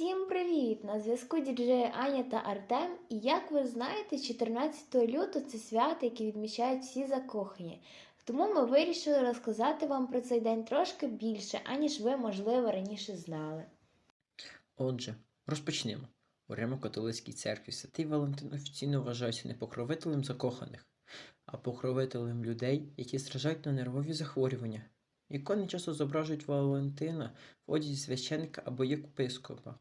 Всім привіт! На зв'язку діджеї Аня та Артем. І як ви знаєте, 14 лютого це свято, яке відмічають всі закохані. Тому ми вирішили розказати вам про цей день трошки більше, аніж ви, можливо, раніше знали. Отже, розпочнемо. У Римо-католицькій церкві святий Валентин офіційно вважається не покровителем закоханих, а покровителем людей, які страждають на нервові захворювання. Ікони часто зображують Валентина в одязі священника або єпископа,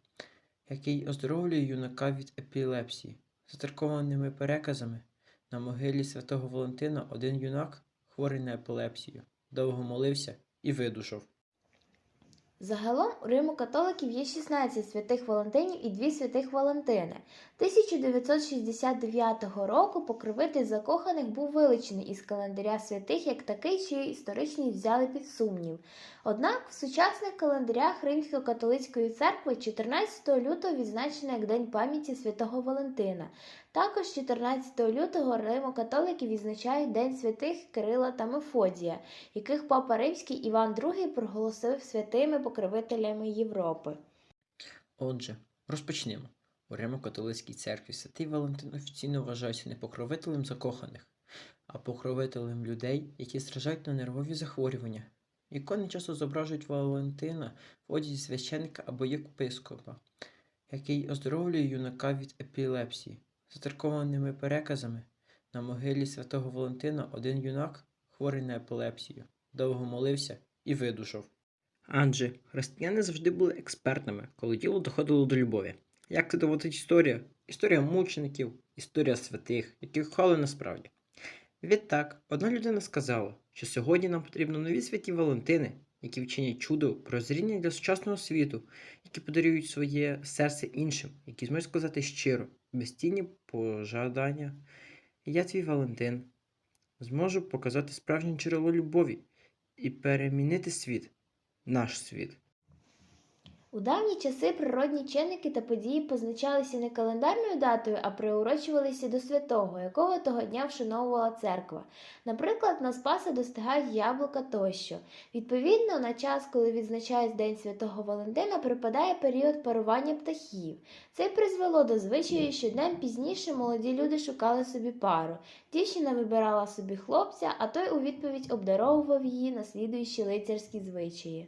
який оздоровлює юнака від епілепсії. За церкованими переказами, на могилі святого Валентина один юнак, хворий на епілепсію, довго молився і видужав. Загалом у Риму католиків є 16 святих Валентинів і 2 святих Валентини. 1969 року покровитель закоханих був вилучений із календаря святих як такий, чий історичний взяли під сумнів. Однак в сучасних календарях Римсько-католицької церкви 14 лютого відзначено як День пам'яті святого Валентина. Також 14 лютого Римо-католики відзначають День святих Кирила та Мефодія, яких Папа Римський Іван II проголосив святими покровителями Європи. Отже, розпочнемо. У Римо-католицькій церкві святий Валентин офіційно вважається не покровителем закоханих, а покровителем людей, які страждають на нервові захворювання. Ікони часто зображують Валентина в одязі священника або єпископа, який оздоровлює юнака від епілепсії. За церкованими переказами, на могилі святого Валентина один юнак, хворий на епілепсію, довго молився і видужав. Адже християни завжди були експертами, коли діло доходило до любові. Як це доводить історія? Історія мучеників, історія святих, які кохали насправді. Відтак, одна людина сказала, що сьогодні нам потрібно нові святі Валентини, які вчинять чудо прозріння для сучасного світу, які подарують своє серце іншим, які зможуть сказати щиро, безцінні пожадання. Я твій Валентин, зможу показати справжнє джерело любові і перемінити світ, наш світ. У давні часи природні чинники та події позначалися не календарною датою, а приурочувалися до святого, якого того дня вшановувала церква. Наприклад, на Спаса достигають яблука тощо. Відповідно, на час, коли відзначають День Святого Валентина, припадає період парування птахів. Це призвело до звичаю, що днем пізніше молоді люди шукали собі пару. Дівчина вибирала собі хлопця, а той у відповідь обдаровував її, наслідуючи лицарські звичаї.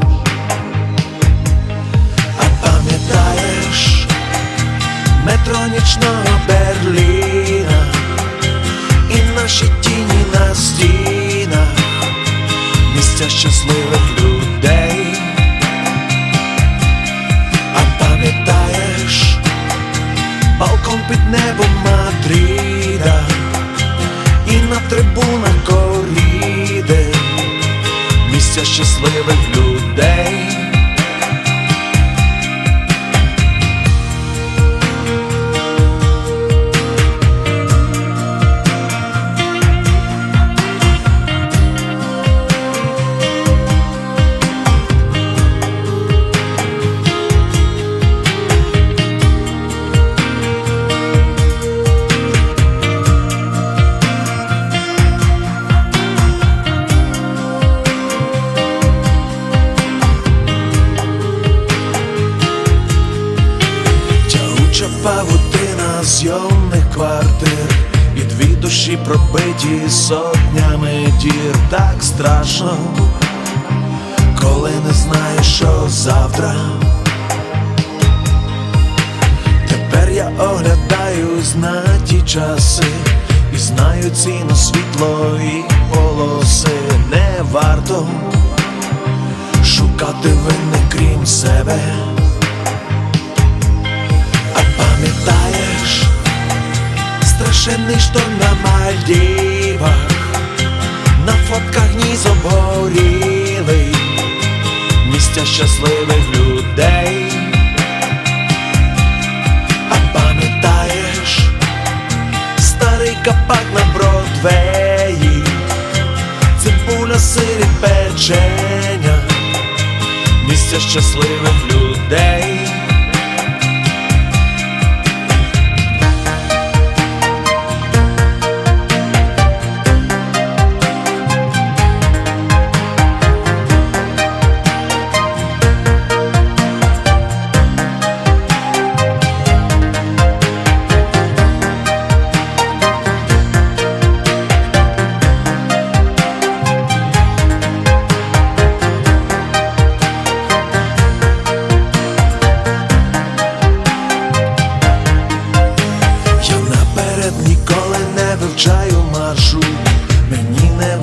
Метро нічного Берліна і наші тіні на стінах, місця щасливих людей. А пам'ятаєш балкон під небом Мадрида і на трибунах коріди, місця щасливих душі пробиті сотнями дір Так страшно, коли не знаєш, що завтра. Тепер я оглядаюсь на ті часи І знаю ціну світло і полоси Не варто шукати винних крім себе. Страшенний шторм на Мальдівах, на фотках ніс обгорілий, місця щасливих людей. А пам'ятаєш старий капак на Бродвеї, цибуля сирі печення, місця щасливих людей.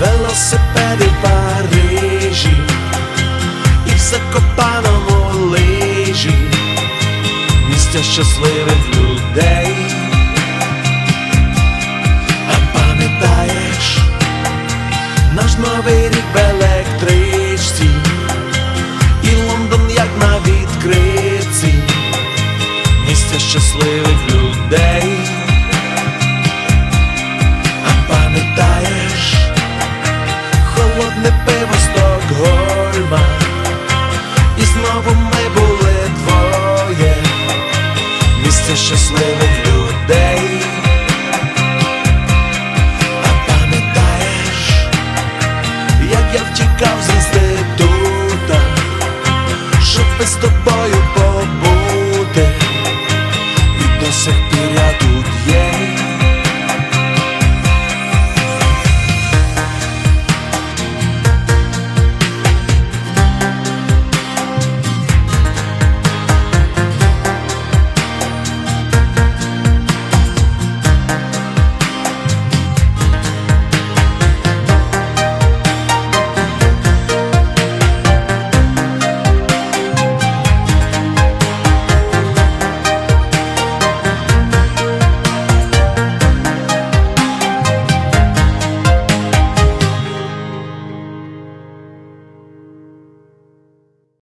Велосипеди в Парижі і в Закопаному лижі, місця щасливих як я